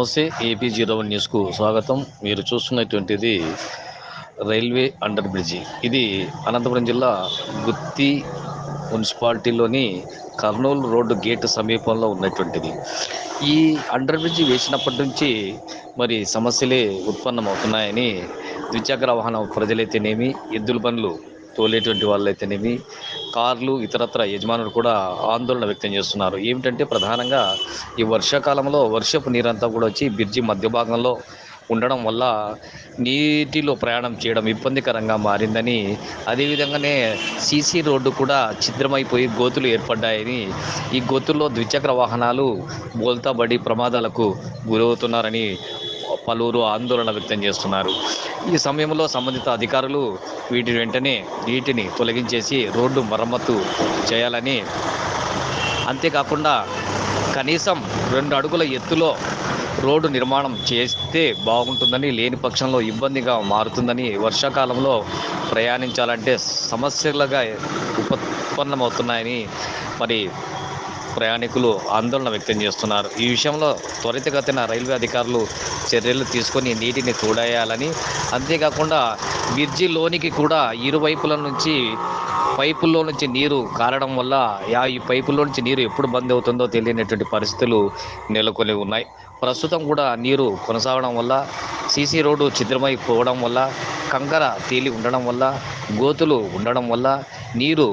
నమస్తే AP zero one న్యూస్కు స్వాగతం. మీరు చూస్తున్నటువంటిది రైల్వే అండర్ బ్రిడ్జి ఇది అనంతపురం జిల్లా గుత్తి మున్సిపాలిటీలోని కర్నూలు రోడ్డు గేట్ సమీపంలో ఉన్నటువంటిది. ఈ అండర్ బ్రిడ్జి వేసినప్పటి నుంచి మరి సమస్యలే ఉత్పన్నమవుతున్నాయని ద్విచక్ర వాహన ప్రజలైతేనేమి ఎద్దుల బండ్లు తోలేటువంటి వాళ్ళైతేనేమి కార్లు ఇతరత్ర యజమానులు కూడా ఆందోళన వ్యక్తం చేస్తున్నారు. ఏమిటంటే ప్రధానంగా ఈ వర్షాకాలంలో వర్షపు నీరంతా కూడా వచ్చి బ్రిడ్జి మధ్య భాగంలో ఉండడం వల్ల నీటిలో ప్రయాణం చేయడం ఇబ్బందికరంగా మారిందని అదేవిధంగానే సీసీ రోడ్డు కూడా ఛిద్రమైపోయి గోతులు ఏర్పడ్డాయని ఈ గోతుల్లో ద్విచక్ర వాహనాలు బోల్తాబడి ప్రమాదాలకు గురవుతున్నారని పలువురు ఆందోళన వ్యక్తం చేస్తున్నారు. ఈ సమయంలో సంబంధిత అధికారులు వీటి వెంటనే నీటిని తొలగించేసి రోడ్డు మరమ్మతు చేయాలని అంతేకాకుండా కనీసం రెండు అడుగుల ఎత్తులో రోడ్డు నిర్మాణం చేస్తే బాగుంటుందని లేని పక్షంలో ఇబ్బందిగా మారుతుందని వర్షాకాలంలో ప్రయాణించాలంటే సమస్యలుగా ఉత్పన్నమవుతున్నాయని మరి ప్రయాణికులు ఆందోళన వ్యక్తం చేస్తున్నారు. ఈ విషయంలో త్వరితగతిన రైల్వే అధికారులు చర్యలు తీసుకొని నీటిని తోడేయాలని అంతేకాకుండా బ్రిడ్జిలోనికి కూడా ఇరువైపుల నుంచి పైపుల్లో నుంచి నీరు కారడం వల్ల యా ఈ పైపుల్లో నుంచి నీరు ఎప్పుడు బంద్ అవుతుందో తెలియనటువంటి పరిస్థితులు నెలకొని ఉన్నాయి. ప్రస్తుతం కూడా నీరు కొనసాగడం వల్ల సీసీ రోడ్డు ఛిద్రమైపోవడం వల్ల కంకర తేలి ఉండడం వల్ల గోతులు ఉండడం వల్ల నీరు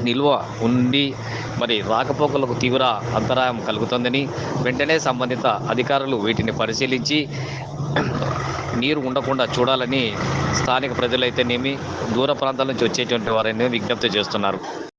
నిల్వ ఉండి మరి రాకపోకలకు తీవ్ర అంతరాయం కలుగుతుందని వెంటనే సంబంధిత అధికారులు వీటిని పరిశీలించి నీరు ఉండకుండా చూడాలని స్థానిక ప్రజలైతేనేమి దూర ప్రాంతాల నుంచి వచ్చేటువంటి వారైనా విజ్ఞప్తి చేస్తున్నారు.